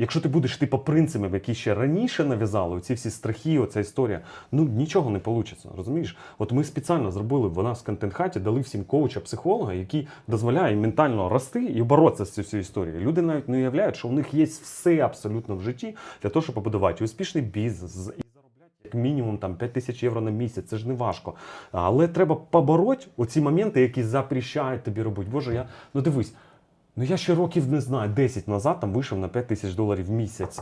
Якщо ти будеш типу принципами, які ще раніше нав'язали, оці всі страхи, оця історія, ну нічого не вийде, розумієш? От ми спеціально зробили в нас в контент-хаті, дали всім коуча, психолога, який дозволяє ментально рости і боротися з цією історією. Люди навіть не уявляють, що у них є все абсолютно в житті для того, щоб побудувати успішний бізнес і заробляти як мінімум там 5 тисяч євро на місяць. Це ж не важко. Але треба побороти оці моменти, які запрещають тобі робити. Боже, я ну дивись. Ну я ще років не знаю, 10 назад там вийшов на 5 тисяч доларів в місяць.